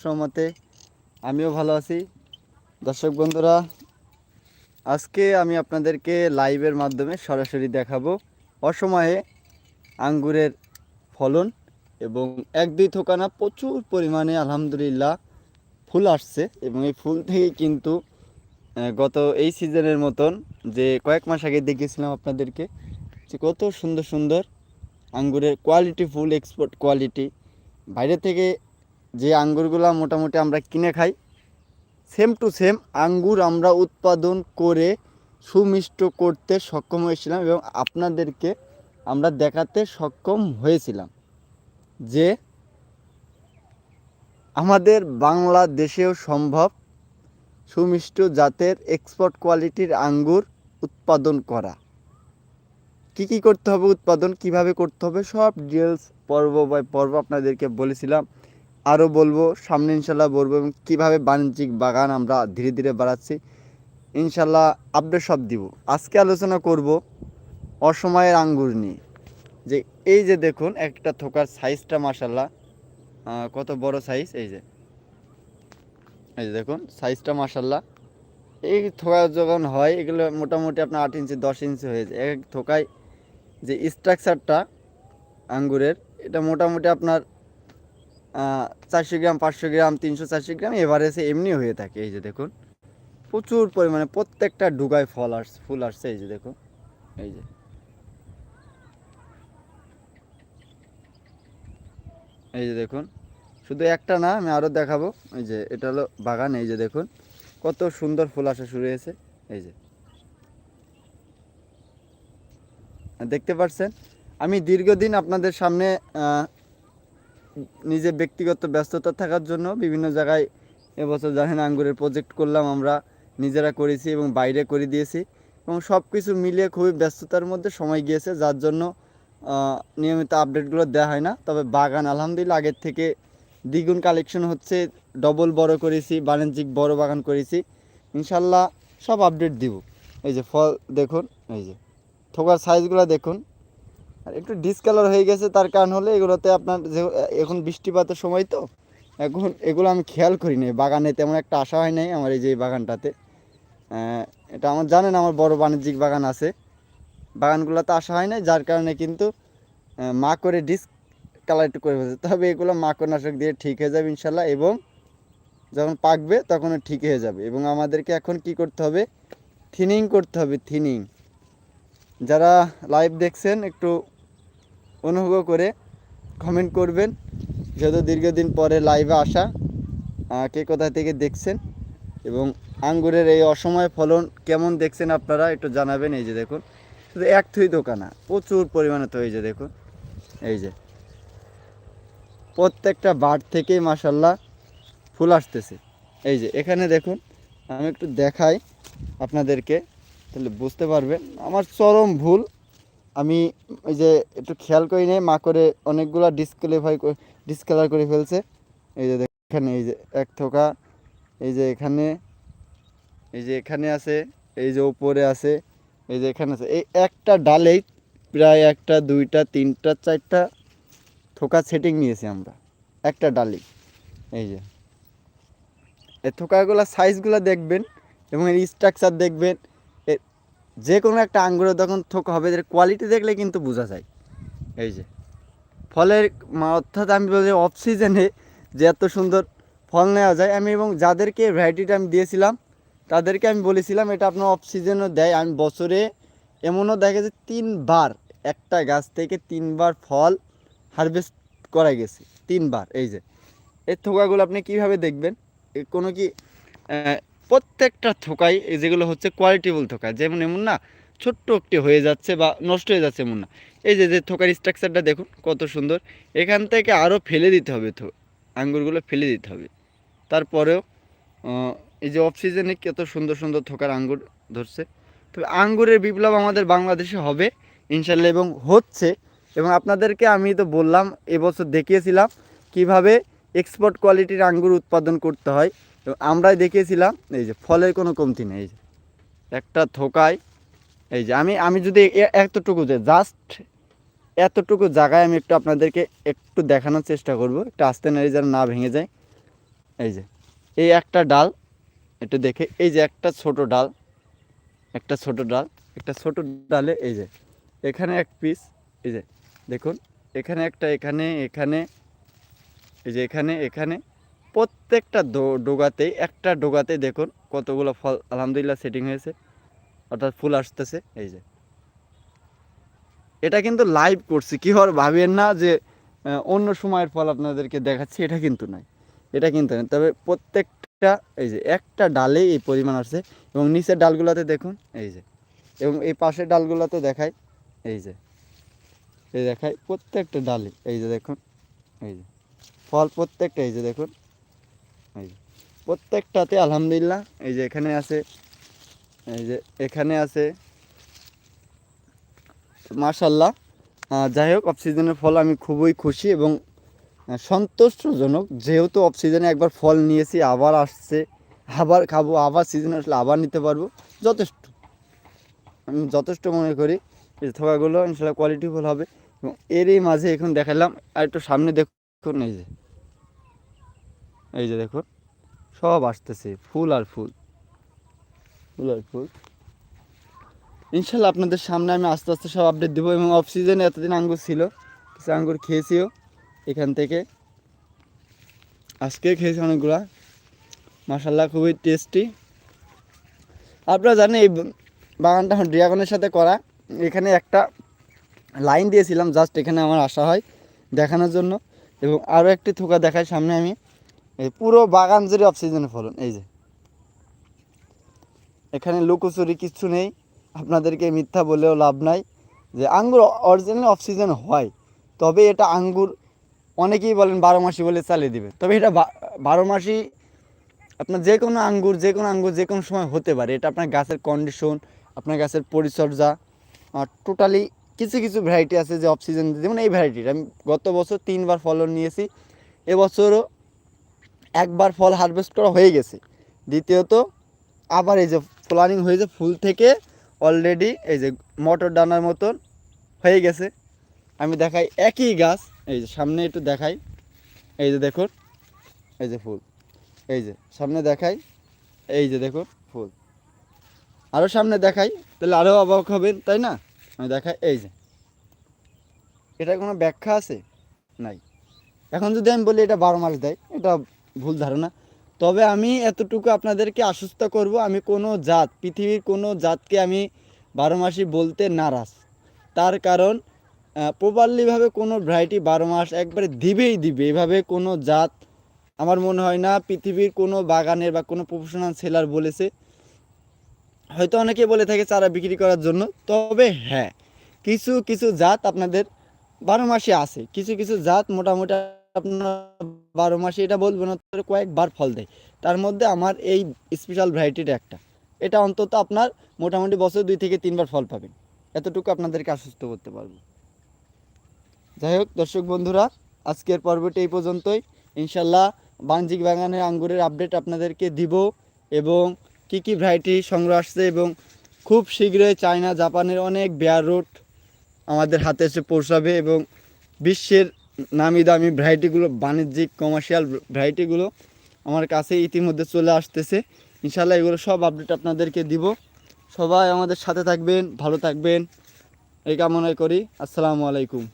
সহমতে। আমিও ভালো আছি। দর্শক বন্ধুরা, আজকে আমি আপনাদেরকে লাইভের মাধ্যমে সরাসরি দেখাবো অসময়ে আঙ্গুরের ফলন এবং এক দুই থোকানা প্রচুর পরিমাণে আলহামদুলিল্লাহ ফুল আসছে এবং এই ফুল থেকে কিন্তু গত এই সিজনের মতন যে কয়েক মাস আগে দেখিয়েছিলাম আপনাদেরকে, যে কত সুন্দর সুন্দর আঙ্গুরের কোয়ালিটি ফুল এক্সপোর্ট কোয়ালিটি বাইরে থেকে যে আঙ্গুরগুলা মোটামুটি আমরা কিনে খাই সেম টু সেম আঙ্গুর আমরা উৎপাদন করে সুমিষ্ট করতে সক্ষম হয়েছিলাম এবং আপনাদেরকে আমরা দেখাতে সক্ষম হয়েছিলাম যে আমাদের বাংলাদেশেও সম্ভব সুমিষ্ট জাতের এক্সপোর্ট কোয়ালিটির আঙ্গুর উৎপাদন করা। কি কি করতে হবে উৎপাদন, কীভাবে করতে হবে সব ডিটেলস পর্ব বাই পর্ব আপনাদেরকে বলেছিলাম। আরও বলব, সামনে ইনশাল্লাহ বলব এবং কীভাবে বাণিজ্যিক বাগান আমরা ধীরে ধীরে বাড়াচ্ছি, ইনশাল্লাহ আপডেট সব দিব। আজকে আলোচনা করব অসময়ের আঙ্গুর নিয়ে। যে এই যে দেখুন, একটা থোকার সাইজটা মাসাল্লাহ কত বড় সাইজ এই যে এই যে দেখুন সাইজটা মাসাল্লাহ এই থোকা যখন হয়, এগুলো মোটামুটি আপনার আট ইঞ্চি, দশ ইঞ্চি হয়ে যায়। এক থোকায় যে স্ট্রাকচারটা আঙ্গুরের, এটা মোটামুটি আপনার চারশো গ্রাম, পাঁচশো গ্রাম, তিনশো, চারশো গ্রাম এভারেজে এমনি হয়ে থাকে, এই যে দেখুন। প্রচুর পরিমাণে প্রত্যেকটা ডুগায় ফল আস, ফুল আসছে, এই যে দেখুন, এই যে। এই যে দেখুন, শুধু একটা না, আমি আরও দেখাবো, এই যে এটা হলো বাগান, এই যে দেখুন, কত সুন্দর ফুল আসা শুরু হয়েছে, এই যে। দেখতে পাচ্ছেন? আমি দীর্ঘদিন আপনাদের সামনে আহ, নিজে ব্যক্তিগত ব্যস্ততা থাকার জন্য বিভিন্ন জায়গায় এবছর জানেন আঙ্গুরের প্রজেক্ট করলাম আমরা নিজেরা করেছি এবং বাইরে করে দিয়েছি। এবং সব কিছু মিলিয়ে খুবই ব্যস্ততার মধ্যে সময় গিয়েছে যার জন্য নিয়মিত আপডেটগুলো দেওয়া হয় না। তবে বাগান আলহামদুলিল্লাহ আগের থেকে দ্বিগুণ কালেকশন হচ্ছে ডবল বড় করেছি বাণিজ্যিক বড় বাগান করেছি। ইনশাল্লাহ সব আপডেট দিব। এই যে ফল দেখুন এই যে। থোকার সাইজগুলো দেখুন। আর একটু ডিসকালার হয়ে গেছে, তার কারণ হলে এগুলোতে আপনার যে, এখন বৃষ্টিপাতের সময় তো, এখন এগুলো আমি খেয়াল করি নাই বাগানে তেমন একটা আশা হয় নাই আমার এই যে বাগানটাতে। এটা আমার জানেন, আমার বড় বাণিজ্যিক বাগান আছে। বাগানগুলোতে আসা হয় নাই, যার কারণে কিন্তু মা করে ডিস কালার একটু করে ফেলছে। তবে এগুলো মাকড়নাশক দিয়ে ঠিক হয়ে যাবে ইনশাল্লাহ এবং যখন পাকবে তখন ঠিক হয়ে যাবে। এবং আমাদেরকে এখন কি করতে হবে? থিনিং করতে হবে, থিনিং। যারা লাইভ দেখছেন, একটু অনুগ্রহ করে কমেন্ট করবেন। যেহেতু দীর্ঘদিন পরে লাইভে আসা কে কোথা থেকে দেখছেন এবং আঙ্গুরের এই অসময়ে ফলন কেমন দেখছেন আপনারা একটু জানাবেন, এই যে দেখুন। শুধু এক থুই দোকানা, প্রচুর পরিমাণে তো এই যে দেখুন। এই যে। প্রত্যেকটা বার থেকেই মাসাল্লাহ ফুল আসতেছে। এই যে, এখানে দেখুন, আমি একটু দেখাই আপনাদেরকে, তাহলে বুঝতে পারবেন। আমার চরম ভুল আমি এই যে একটু খেয়াল করি নাই, মা করে অনেকগুলো ডিসক্লেফাই ডিসকালার করে ফেলছে। এই যে এখানে এই যে এক থোকা, এই যে এখানে, এই যে এখানে আছে, এই যে উপরে আছে, এই যে এখানে আছে। এই একটা ডালেই প্রায় একটা, দুইটা, তিনটা, চারটা থোকা সেটিং নিয়েছি আমরা। একটা ডালি এই যে। এই থোকাগুলো সাইজগুলো দেখবেন এবং এর স্ট্রাকচার দেখবেন। যে কোনো একটা আঙ্গুরে তখন থোকা হবে এর কোয়ালিটি দেখলে কিন্তু বোঝা যায়। এই যে, ফলের অর্থাৎ আমি বলছি অফ সিজনে যে এত সুন্দর ফল নেওয়া যায়, আমি এবং যাদেরকে ভ্যারাইটিটা আমি দিয়েছিলাম, তাদেরকে আমি বলেছিলাম, এটা আপনার অফ সিজনও দেয়। আমি বছরে এমনও দেখে যে তিনবার, একটা গাছ থেকে তিনবার ফল হারভেস্ট করা গেছে। তিনবার, এই যে। এর থোকাগুলো আপনি কীভাবে দেখবেন? কোনো কি প্রত্যেকটা থোকাই এই যেগুলো হচ্ছে কোয়ালিটিবল থোকা যেমন এমন না, ছোট্ট একটি হয়ে যাচ্ছে বা নষ্ট হয়ে যাচ্ছে এমন না। এই যে যে থোকার স্ট্রাকচারটা দেখুন, কত সুন্দর। এখান থেকে আরও ফেলে দিতে হবে থো, আঙ্গুরগুলো ফেলে দিতে হবে। তারপরেও এই যে অফ সিজনে কত সুন্দর সুন্দর থোকার আঙ্গুর ধরছে। তবে আঙ্গুরের বিপ্লব আমাদের বাংলাদেশে হবে, ইনশাল্লাহ, এবং হচ্ছে, এবং আপনাদেরকে আমি তো বললাম, এবছর দেখিয়েছিলাম কীভাবে এক্সপোর্ট কোয়ালিটির আঙ্গুর উৎপাদন করতে হয়। এবং আমরাই দেখিয়েছিলাম, এই যে ফলের কোনো কমতি নেই, এই যে একটা থোকায়, এই যে আমি আমি যদি এতটুকু যে জাস্ট এতটুকু জায়গায় আমি একটু আপনাদেরকে একটু দেখানোর চেষ্টা করব, একটু আস্তে নাড়ি যেন না ভেঙে যায়। এই যে, এই একটা ডাল, একটু দেখে, এই যে একটা ছোট ডাল, একটা ছোট ডাল, একটা ছোট ডালে, এই যে, এখানে এক পিস এই যে, দেখুন, এখানে একটা, এখানে এখানে, এই যে এখানে এখানে প্রত্যেকটা ডোগাতেই, একটা ডোগাতে দেখুন কতগুলো ফল, আলহামদুলিল্লাহ সেটিং হয়েছে। অর্থাৎ ফুল আসতেছে, এই যে। এটা কিন্তু লাইভ করছি, কি হওয়ার ভাবেন না যে অন্য সময়ের ফল আপনাদেরকে দেখাচ্ছি, এটা কিন্তু নয়। এটা কিন্তু নয়, তবে প্রত্যেকটা, এই যে, একটা ডালে এই পরিমাণ আসছে এবং নিচের ডালগুলোতে দেখুন, এই যে, এবং এই পাশের ডালগুলোতে দেখাই, এই যে, এই দেখাই প্রত্যেকটা ডালে, এই যে দেখুন, এই যে, ফল প্রত্যেকটা, এই যে দেখুন প্রত্যেকটাতে আলহামদুলিল্লাহ। এই যে এখানে আছে, এই যে এখানে আছে। মাশাল্লাহ যাই হোক, অক্সিজেনের ফল আমি খুবই খুশি এবং সন্তুষ্টজনক যেহেতু অক্সিজেনে একবার ফল নিয়েছি, আবার আসছে, আবার খাব, আবার সিজন আসলে আবার নিতে পারব। যথেষ্ট। আমি যথেষ্ট মনে করি, এই থোকাগুলো ইনশাল্লাহ কোয়ালিটি ফুল হবে। এবং এরই মাঝে এখন দেখালাম, আর একটু সামনে দেখুন, এই যে। এই যে দেখুন, সব আসতেছে, ফুল আর ফুল। ফুল আর ফুল। ইনশাল্লাহ আপনাদের সামনে আমি আস্তে আস্তে সব আপডেট দেবো এবং অফ সিজনে এতদিন আঙ্গুর ছিল, কিছু আঙ্গুর খেয়েছিও এখান থেকে। আজকে খেয়েছি অনেকগুলা। মাসাল্লাহ খুবই টেস্টি আপনারা জানেন এই বাগানটা ড্রাগনের সাথে করা। এখানে একটা লাইন দিয়েছিলাম জাস্ট এখানে আমার আসা হয় দেখানোর জন্য। এবং আরও একটি থোকা দেখায় সামনে আমি। এই পুরো বাগান জুড়ে অক্সিজেন ফলন, এই যে। এখানে লুকোচুরি কিচ্ছু নেই। আপনাদেরকে মিথ্যা বলেও লাভ নাই যে আঙ্গুর অরিজিনাল অক্সিজেন হয়, তবে এটা আঙ্গুর অনেকেই বলেন বারো মাসি বলে চালিয়ে দিবে। তবে এটা বারো মাসি আপনার যে কোনো আঙ্গুর, যে কোনো আঙ্গুর যে কোনো সময় হতে পারে। এটা আপনার গাছের কন্ডিশন আপনার গাছের পরিচর্যা টোটালি কিছু কিছু ভ্যারাইটি আছে যে অক্সিজেন যেমন এই ভ্যারাইটিটা আমি গত বছর তিনবার ফলন নিয়েছি। এবছরও একবার ফল হারভেস্ট করা হয়ে গেছে। দ্বিতীয়ত, আবার এই যে প্লানিং হয়েছে ফুল থেকে অলরেডি এই যে মটর ডানার মতন হয়ে গেছে। আমি দেখাই একই গাছ, এই যে সামনে একটু দেখাই। এই যে দেখুন, এই যে ফুল। এই যে সামনে দেখাই, এই যে দেখুন ফুল। আরও সামনে দেখাই, তাহলে আরও অবাক হবেন, তাই না? আমি দেখাই, এই যে। এটা কোনো ব্যাখ্যা আছে? নাই। এখন যদি আমি বলি এটা বারো মাস দেয়, এটা ভুল ধারণা। তবে আমি এতটুকু আপনাদেরকে আশ্বস্ত করব, আমি কোনো জাত, পৃথিবীর কোনো জাতকে আমি বারো মাসই বলতে নারাজ। তার কারণ প্রপারলিভাবে কোনো ভ্যারাইটি বারো মাস একবারে দিবেই দিবে। এভাবে কোনো জাত আমার মনে হয় না পৃথিবীর কোনো বাগানের বা কোনো প্রফেশনাল সেলার বলেছে। হয়তো অনেকে বলে থাকে চারা বিক্রি করার জন্য, তবে হ্যাঁ কিছু কিছু জাত আপনাদের বারো মাসে আছে। কিছু কিছু জাত মোটামুটি আপনার বারো মাসে এটা বলব না কয়েকবার ফল দেয়। তার মধ্যে আমার এই স্পেশাল ভ্যারাইটিটা একটা। এটা অন্তত আপনার মোটামুটি বছর দুই থেকে তিনবার ফল পাবেন। এতটুকু আপনাদেরকে আশ্বস্ত করতে পারব। যাই হোক, দর্শক বন্ধুরা, আজকের পর্বটি এই পর্যন্তই। ইনশাল্লাহ বাণিজ্যিক বাগানের আঙ্গুরের আপডেট আপনাদেরকে দিব এবং কি কি ভ্যারাইটি সংগ্রহ আসছে এবং খুব শীঘ্রই চায়না, জাপানের অনেক বেয়ার রুট আমাদের হাতে এসে পৌঁছাবে এবং বিশ্বের নামি দামি ভ্যারাইটিগুলো বাণিজ্যিক কমার্শিয়াল ভ্যারাইটিগুলো আমার কাছে ইতিমধ্যে চলে আসতেছে। ইনশাল্লাহ এগুলো সব আপডেট আপনাদেরকে দিব। সবাই আমাদের সাথে থাকবেন, ভালো থাকবেন। এই কামনাই করি। আসসালামু আলাইকুম।